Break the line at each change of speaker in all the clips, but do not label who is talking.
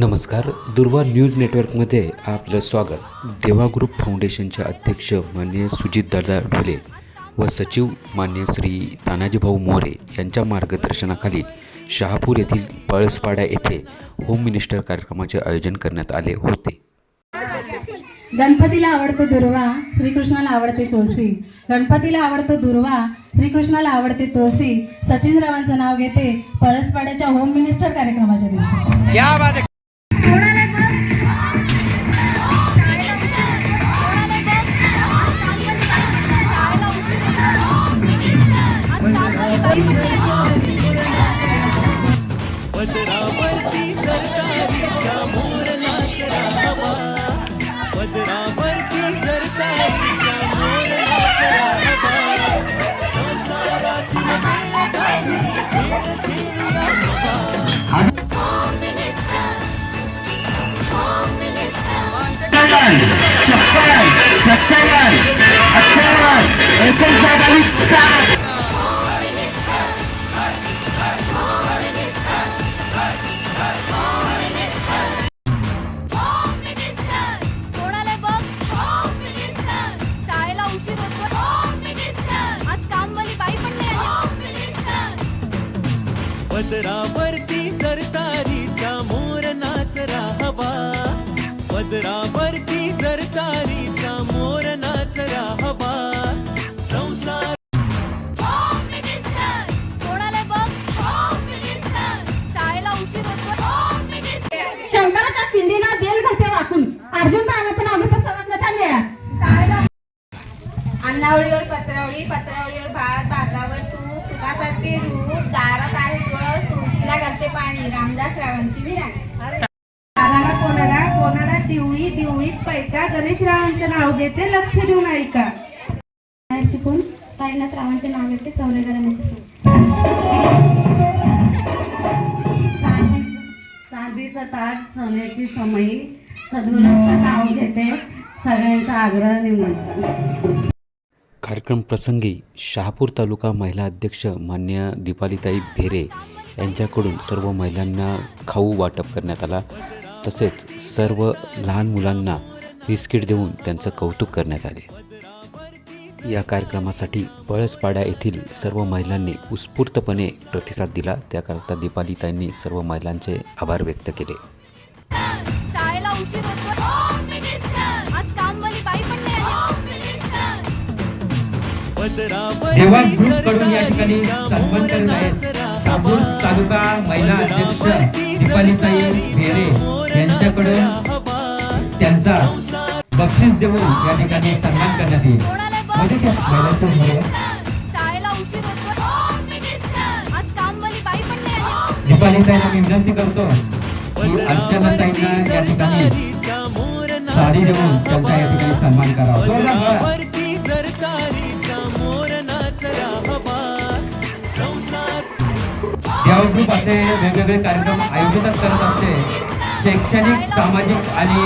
नमस्कार दुर्वा न्यूज नेटवर्कमध्ये आपलं स्वागत. देवा ग्रुप फाउंडेशनचे अध्यक्ष मान्य सुजितदादा ढोले व सचिव मान्य श्री तानाजीभाऊ मोरे यांच्या मार्गदर्शनाखाली शहापूर येथील पळसपाडा येथे होम मिनिस्टर कार्यक्रमाचे आयोजन करण्यात आले होते.
गणपतीला आवडतो दुर्वा श्रीकृष्णाला आवडते तुळशी. गणपतीला आवडतो दुर्वा श्रीकृष्णाला आवडते तुळशी. सचिनरावांचं नाव घेते पळसपाड्याच्या होम मिनिस्टर कार्यक्रमाच्या दिवशी.
पदरावरती सरकारीचा मोर नाचरा हवा पदरावरती सरकारीचा मोर नाचरा हवा पदरावरती सरकारीचा मोर नाचरा हवा संसार
कोणाला बघ? शाळेला उशीर होतो
शंकराच्या पिंडीला बेल घालते वाकून. अर्जुन बाणाचं नाव घेतो सर्वांच्या मेळा
अन्नावळीवर पत्रावळी पत्रावळीवर भात भातावर तूप तुपासारखे रूप दारात घालते पाणी रामदास रावांची विराणी.
कोणाला कोणाला कोणाला दिवळी दिवळीत पैका गणेशरावांचं नाव घेते लक्ष देऊन ऐका.
साईनाथ रावांचे नाव घेते चौरे
चांदीचं ताट सोन्याची समई सद्गुरूंचं नाव घेते सगळ्यांचा आग्रह निमंत्रण
कार्यक्रम प्रसंगी शहापूर तालुका महिला अध्यक्ष मान्य दीपालीताई भेरे यांच्याकडून सर्व महिलांना खाऊ वाटप करण्यात आला. तसेच सर्व लहान मुलांना बिस्किट देऊन त्यांचं कौतुक करण्यात आले. या कार्यक्रमासाठी पळसपाड्या येथील सर्व महिलांनी उत्स्फूर्तपणे प्रतिसाद दिला. त्याकरता दीपालीताईंनी सर्व महिलांचे आभार व्यक्त केले.
देवा ग्रुपकडून या ठिकाणी सन्मान करत आहेत शहापूर तालुका महिला अध्यक्ष दीपालीताई भेरे यांच्याकडून त्यांचा बक्षीस देऊन या ठिकाणी सन्मान करण्यात येईल. दीपालीताईंना मी विनंती करतो की अर्चनाताईंना या ठिकाणी साडी देऊन त्यांचा या ठिकाणी सन्मान करावा. देवा ग्रुप असे वेगवेगळे कार्यक्रम आयोजित करत असते. शैक्षणिक सामाजिक आणि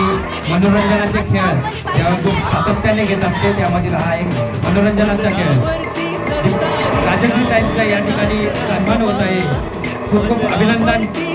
मनोरंजनाचे खेळ देवा ग्रुप सातत्याने घेत असते त्यामधील हा एक मनोरंजनाचा खेळ. राजश्रीताईंचा या ठिकाणी सन्मान होत आहे. खूप खूप अभिनंदन.